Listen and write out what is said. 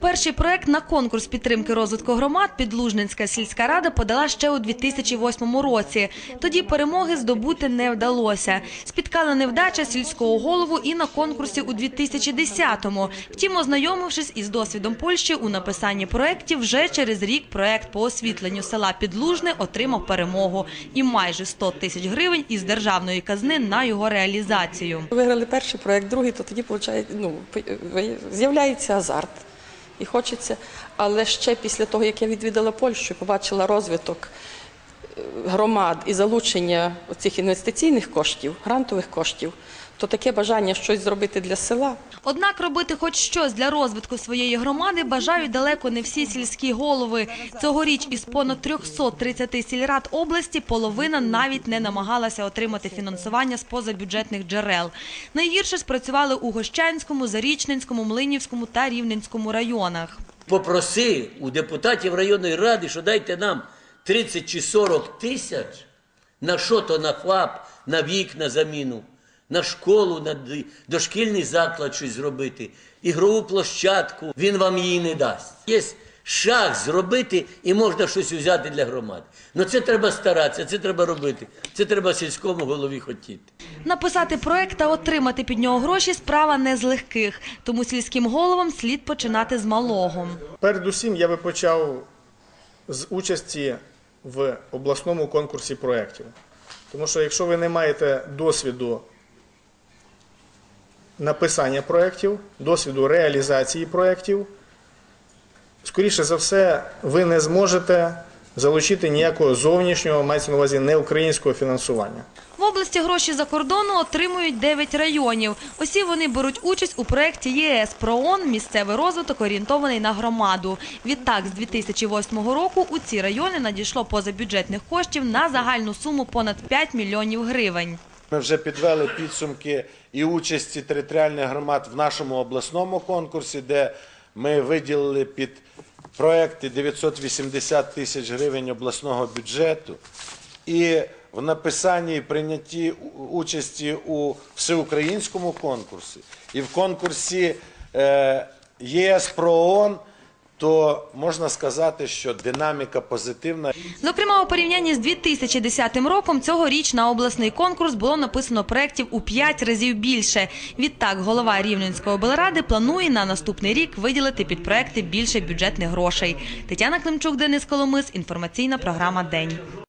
Перший проект на конкурс підтримки розвитку громад Підлужненська сільська рада подала ще у 2008 році. Тоді перемоги здобути не вдалося. Спіткала невдача сільського голову і на конкурсі у 2010-му. Втім, ознайомившись із досвідом Польщі у написанні проєктів, вже через рік проект по освітленню села Підлужне отримав перемогу і майже 100 тисяч гривень із державної казни на його реалізацію. Виграли перший проект, другий, то тоді виходить, ну, з'являється азарт. І хочеться. Але ще після того, як я відвідала Польщу, побачила розвиток е, громад і залучення цих інвестиційних коштів, грантових коштів, то таке бажання щось зробити для села. Однак робити хоч щось для розвитку своєї громади бажають далеко не всі сільські голови. Цьогоріч із понад 330 сільрад області половина навіть не намагалася отримати фінансування з позабюджетних джерел. Найгірше спрацювали у Гощанському, Зарічненському, Млинівському та Рівненському районах. Попроси у депутатів районної ради, що дайте нам 30 чи 40 тисяч на що то на ФАП, на вікна заміну, на школу, на дошкільний заклад щось зробити, ігрову площадку. Він вам її не дасть. Є шаг зробити і можна щось взяти для громади. Ну це треба старатися, це треба робити. Це треба сільському голові хотіти. Написати проект та отримати під нього гроші справа не з легких, тому сільським головам слід починати з малого. Передусім, я би почав з участі в обласному конкурсі проєктів. Тому що якщо ви не маєте досвіду написання проєктів, досвіду реалізації проєктів, скоріше за все, ви не зможете залучити ніякого зовнішнього, мається на увазі не українського фінансування. В області гроші за кордону отримують 9 районів. Усі вони беруть участь у проєкті ЄС ПРООН «Місцевий розвиток орієнтований на громаду». Відтак, з 2008 року у ці райони надійшло позабюджетних коштів на загальну суму понад 5 мільйонів гривень. Ми вже підвели підсумки і участі територіальних громад в нашому обласному конкурсі, де ми виділили під проекти 980 тисяч гривень обласного бюджету. І в написанні і прийнятті участі у всеукраїнському конкурсі і в конкурсі е, ЄС про ООН, то можна сказати, що динаміка позитивна. Зокрема, у порівнянні з 2010 роком цьогоріч на обласний конкурс було написано проєктів у 5 разів більше. Відтак, голова Рівненської облради планує на наступний рік виділити під проекти більше бюджетних грошей. Тетяна Климчук, Денис Коломис, інформаційна програма «День».